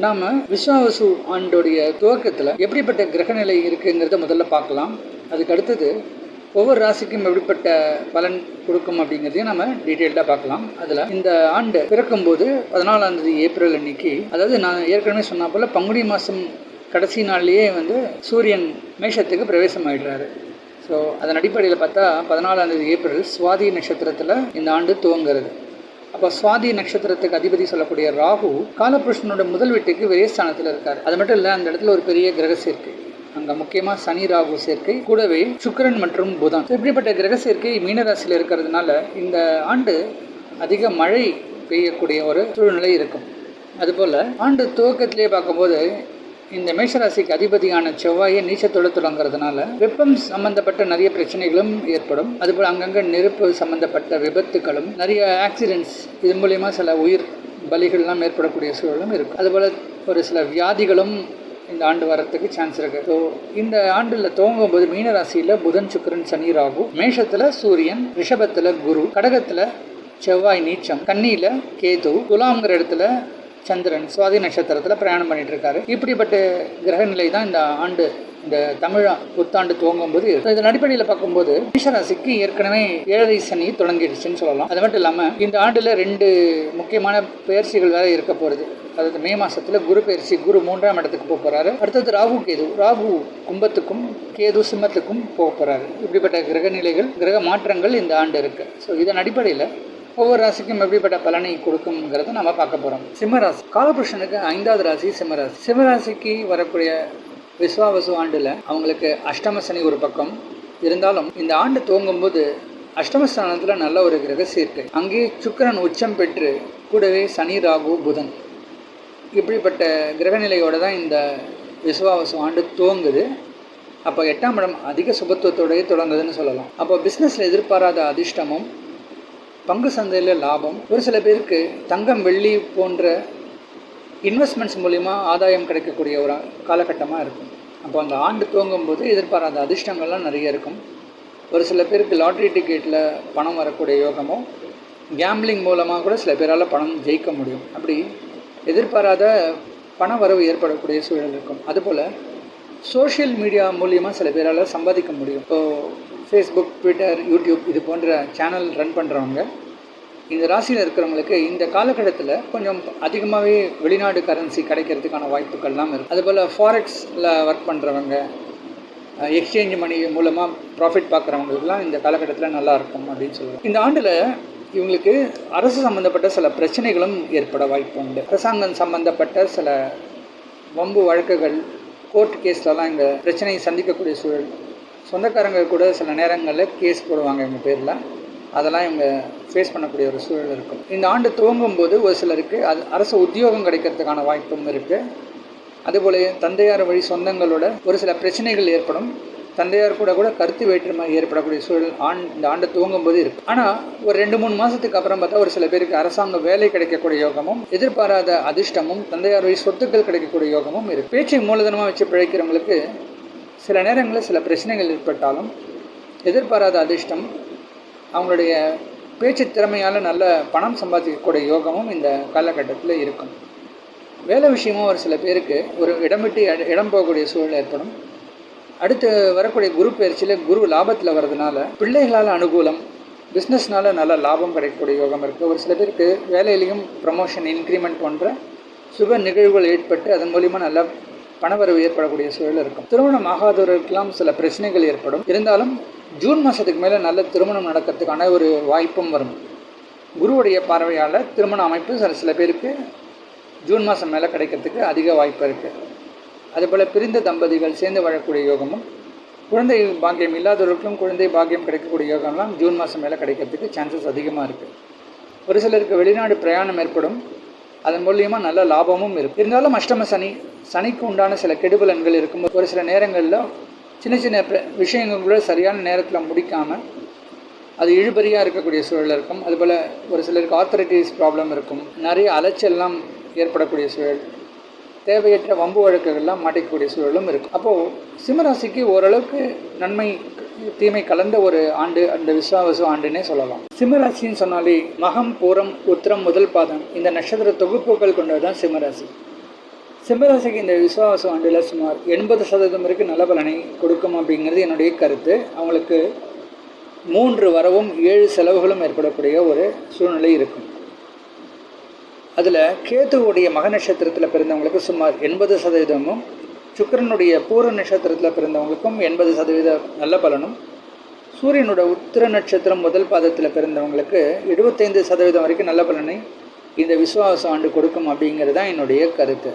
நாம விஸ்வாவசு ஆண்டோடைய துவக்கத்தில் எப்படிப்பட்ட கிரகநிலை இருக்குங்கிறத முதல்ல பார்க்கலாம். அதுக்கு அடுத்தது ஒவ்வொரு ராசிக்கும் எப்படிப்பட்ட பலன் கொடுக்கும் அப்படிங்கிறதையும் நம்ம டீட்டெயில்டாக பார்க்கலாம். அதில் இந்த ஆண்டு பிறக்கும்போது பதினாலாம் தேதி ஏப்ரல் அன்னைக்கு அதாவது நான் ஏற்கனவே சொன்ன போல் பங்குனி மாதம் கடைசி நாள்லேயே வந்து சூரியன் மேஷத்துக்கு பிரவேசம் ஆயிடுறாரு ஸோ அதன் அடிப்படையில் பார்த்தா பதினாலாம் தேதி ஏப்ரல் சுவாதி நட்சத்திரத்தில் இந்த ஆண்டு துவங்குறது. அப்போ சுவாதி நட்சத்திரத்துக்கு அதிபதி சொல்லக்கூடிய ராகு காலபுருஷனோட முதல் வீட்டுக்கு விரயஸ்தானத்தில் இருக்கார். அது மட்டும் இல்லை அந்த இடத்துல ஒரு பெரிய கிரக சேர்க்கை. அங்கே முக்கியமாக சனி ராகு சேர்க்கை கூடவே சுக்கிரன் மற்றும் புதன். இப்படிப்பட்ட கிரக சேர்க்கை மீனராசியில் இருக்கிறதுனால இந்த ஆண்டு அதிக மழை பெய்யக்கூடிய ஒரு சூழ்நிலை இருக்கும். அதுபோல் ஆண்டு துவக்கத்திலே பார்க்கும்போது இந்த மேஷராசிக்கு அதிபதியான செவ்வாயை நீச்சத்தோடு தொடங்குறதுனால வெப்பம் சம்பந்தப்பட்ட நிறைய பிரச்சனைகளும் ஏற்படும். அதுபோல் அங்கங்கே நெருப்பு சம்பந்தப்பட்ட விபத்துகளும் நிறைய ஆக்சிடென்ட்ஸ் இது மூலயமா சில உயிர் பலிகள்லாம் ஏற்படக்கூடிய சூழலும் இருக்கும் அதுபோல் ஒரு சில வியாதிகளும் இந்த ஆண்டு வரத்துக்கு சான்ஸ் இருக்கு. ஸோ இந்த ஆண்டில் துவங்கும் போது மீனராசியில் புதன் சுக்கரன் சனி ராகு மேஷத்தில் சூரியன் ரிஷபத்தில் குரு கடகத்தில் செவ்வாய் நீச்சம் கன்னியில் கேது துலாம்ங்கிற இடத்துல சந்திரன் சுவாதி நட்சத்திரத்தில் பிரயாணம் பண்ணிட்டு இருக்காரு இப்படிப்பட்ட கிரகநிலை தான் இந்த ஆண்டு இந்த தமிழ் புத்தாண்டு துவங்கும் போது இதன் அடிப்படையில் பார்க்கும்போது மேஷராசிக்கு ஏற்கனவே ஏழரை சனி தொடங்கிடுச்சுன்னு சொல்லலாம். அது மட்டும் இல்லாமல் இந்த ஆண்டில் ரெண்டு முக்கியமான பயிற்சிகள் வேற இருக்க போகிறது அதாவது மே மாசத்துல குரு பயிற்சி குரு மூன்றாம் இடத்துக்கு போக போறாரு. அடுத்தது ராகு கேது. ராகு கும்பத்துக்கும் கேது சிம்மத்துக்கும் போக போறாரு. இப்படிப்பட்ட கிரக நிலைகள் கிரக மாற்றங்கள் இந்த ஆண்டு இருக்கு. ஸோ இதன் அடிப்படையில் ஒவ்வொரு ராசிக்கும் எப்படிப்பட்ட பலனை கொடுக்கும்ங்கிறத நம்ம பார்க்க போகிறோம் சிம்மராசி. காலபுருஷனுக்கு ஐந்தாவது ராசி சிம்மராசி. சிம்மராசிக்கு வரக்கூடிய விஸ்வாவசு ஆண்டில் அவங்களுக்கு அஷ்டம சனி ஒரு பக்கம். இருந்தாலும் இந்த ஆண்டு துவங்கும்போது அஷ்டமஸ்தானத்தில் நல்ல ஒரு கிரக சேர்க்கை. அங்கே சுக்கிரன் உச்சம் பெற்று கூடவே சனி ராகு புதன். இப்படிப்பட்ட கிரகநிலையோட தான் இந்த விஸ்வாவசு ஆண்டு துவங்குது. அப்போ எட்டாம் இடம் அதிக சுபத்துவத்தோடயே தொடங்குதுன்னு சொல்லலாம். அப்போ பிஸ்னஸில் எதிர்பாராத அதிர்ஷ்டமும் பங்கு சந்தையில் லாபம். ஒரு சில பேருக்கு தங்கம் வெள்ளி போன்ற இன்வெஸ்ட்மெண்ட்ஸ் மூலிமா ஆதாயம் கிடைக்கக்கூடிய ஒரு காலகட்டமாக இருக்கும். அப்போ அந்த ஆண்டு துவங்கும்போது எதிர்பாராத அதிர்ஷ்டங்கள்லாம் நிறைய இருக்கும். ஒரு சில பேருக்கு லாட்ரி டிக்கெட்டில் பணம் வரக்கூடிய யோகமோ கேம்லிங் மூலமாக கூட சில பேரால் பணம் ஜெயிக்க முடியும். அப்படி எதிர்பாராத பண வரவு ஏற்படக்கூடிய சூழல் இருக்கும். அதுபோல் சோஷியல் மீடியா மூலியமாக சில பேரால் சம்பாதிக்க முடியும். இப்போது ஃபேஸ்புக் ட்விட்டர் யூடியூப் இது போன்ற சேனல் ரன் பண்ணுறவங்க இந்த ராசியில் இருக்கிறவங்களுக்கு இந்த காலகட்டத்தில் கொஞ்சம் அதிகமாகவே வெளிநாடு கரன்சி கிடைக்கிறதுக்கான வாய்ப்புகள்லாம் இருக்குது அதுபோல் ஃபாரெக்ஸில் ஒர்க் பண்ணுறவங்க எக்ஸ்சேஞ்ச் மணி மூலமாக ப்ராஃபிட் பார்க்குறவங்களுக்குலாம் இந்த காலகட்டத்தில் நல்லாயிருக்கும் அப்படின்னு சொல்லுவாங்க. இந்த ஆண்டில் இவங்களுக்கு அரசு சம்மந்தப்பட்ட சில பிரச்சனைகளும் ஏற்பட வாய்ப்பு உண்டு. அரசாங்கம் சம்மந்தப்பட்ட சில வம்பு வழக்குகள் கோர்ட் கேஸ்லலாம் இந்த பிரச்சனையை சந்திக்கக்கூடிய சூழல் சொந்தக்காரங்க கூட சில நேரங்களில் கேஸ் போடுவாங்க இவங்க பேரில். அதெல்லாம் இவங்க ஃபேஸ் பண்ணக்கூடிய ஒரு சூழல் இருக்கும். இந்த ஆண்டு துவங்கும் போது ஒரு சிலருக்கு அது அரசு உத்தியோகம் கிடைக்கிறதுக்கான வாய்ப்பும் இருக்குது அதுபோல தந்தையார் வழி சொந்தங்களோட ஒரு சில பிரச்சனைகள் ஏற்படும். தந்தையார் கூட கூட கருத்து வேற்றுமை ஏற்படக்கூடிய சூழல் ஆண் இந்த ஆண்டு துவங்கும் போது இருக்கு. ஆனால் ஒரு ரெண்டு மூணு மாதத்துக்கு அப்புறம் பார்த்தா ஒரு சில பேருக்கு அரசாங்க வேலை கிடைக்கக்கூடிய யோகமும் எதிர்பாராத அதிர்ஷ்டமும் தந்தையார் வழி சொத்துக்கள் கிடைக்கக்கூடிய யோகமும் இருக்கு. பேச்சை மூலதனமாக வச்சு பிழைக்கிறவங்களுக்கு சில நேரங்களில் சில பிரச்சனைகள் ஏற்பட்டாலும் எதிர்பாராத அதிர்ஷ்டம் அவங்களுடைய பேச்சு திறமையால் நல்ல பணம் சம்பாதிக்கக்கூடிய யோகமும் இந்த காலகட்டத்தில் இருக்கும். வேலை விஷயமும் ஒரு சில பேருக்கு ஒரு இடம் விட்டு இடம் போகக்கூடிய சூழல் ஏற்படும். அடுத்து வரக்கூடிய குரு பயிற்சியில் குரு லாபத்தில் வர்றதுனால பிள்ளைகளால் அனுகூலம் பிஸ்னஸ்னால நல்ல லாபம் கிடைக்கக்கூடிய யோகம் இருக்குது ஒரு சில பேருக்கு வேலையிலையும் ப்ரமோஷன் இன்க்ரிமெண்ட் போன்ற சுப நிகழ்வுகள் ஏற்பட்டு அதன் மூலிமா நல்ல பணவரவு ஏற்படக்கூடிய சூழல் இருக்கும். திருமணம் ஆகாதவர்களுக்கெல்லாம் சில பிரச்சனைகள் ஏற்படும். இருந்தாலும் ஜூன் மாதத்துக்கு மேலே நல்ல திருமணம் நடக்கிறதுக்கான ஒரு வாய்ப்பும் வரும். குருவுடைய பார்வையால் திருமண அமைப்பு சில சில பேருக்கு ஜூன் மாதம் மேலே கிடைக்கிறதுக்கு அதிக வாய்ப்பு இருக்குது அதுபோல் பிரிந்த தம்பதிகள் சேர்ந்து வாழக்கூடிய யோகமும் குழந்தை பாக்கியம் இல்லாதவர்களுக்கும் குழந்தை பாக்கியம் கிடைக்கக்கூடிய யோகம்லாம் ஜூன் மாதம் மேலே கிடைக்கிறதுக்கு சான்சஸ் அதிகமாக இருக்குது ஒரு சிலருக்கு வெளிநாடு பிரயாணம் ஏற்படும். அதன் மூலியமாக நல்ல லாபமும் இருக்கும். இருந்தாலும் அஷ்டம சனி சனிக்கு உண்டான சில கெடுபலன்கள் இருக்கும்போது ஒரு சில நேரங்களில் சின்ன சின்ன விஷயங்கள் கூட சரியான நேரத்தில் முடிக்காமல் அது இழுபறியாக இருக்கக்கூடிய சூழல் இருக்கும். அதுபோல் ஒரு சிலருக்கு ஆத்தரைட்டிஸ் ப்ராப்ளம் இருக்கும். நிறைய அலைச்சல்லாம் ஏற்படக்கூடிய சூழல் தேவையற்ற வம்பு வழக்குகள்லாம் மாட்டிக்கக்கூடிய சூழலும் இருக்கும். அப்போது சிம்மராசிக்கு ஓரளவுக்கு நன்மை தீமை கலந்த ஒரு ஆண்டு அந்த விஸ்வாவசு ஆண்டுன்னே சொல்லலாம். சிம்மராசின்னு சொன்னாலே மகம் பூரம் உத்திரம் முதல் பாதம் இந்த நட்சத்திர தொகுப்புகள் கொண்டது தான் சிம்மராசி. சிம்மராசிக்கு இந்த விசுவாச ஆண்டில் சுமார் எண்பது சதவீதம் வரைக்கும் நல்ல பலனை கொடுக்கும் அப்படிங்கிறது என்னுடைய கருத்து. அவங்களுக்கு மூன்று வரவும் ஏழு செலவுகளும் ஏற்படக்கூடிய ஒரு சூழ்நிலை இருக்கும். அதில் கேத்துவுடைய மக நட்சத்திரத்தில் பிறந்தவங்களுக்கு சுமார் எண்பது சதவீதமும் சுக்கரனுடைய பூர நட்சத்திரத்தில் பிறந்தவங்களுக்கும் எண்பது சதவீத நல்ல பலனும் சூரியனோட உத்திர நட்சத்திரம் முதல் பாதத்தில் பிறந்தவங்களுக்கு எழுபத்தைந்து சதவீதம் வரைக்கும் நல்ல பலனை இந்த விசுவாச ஆண்டு கொடுக்கும் அப்படிங்கிறது தான் என்னுடைய கருத்து.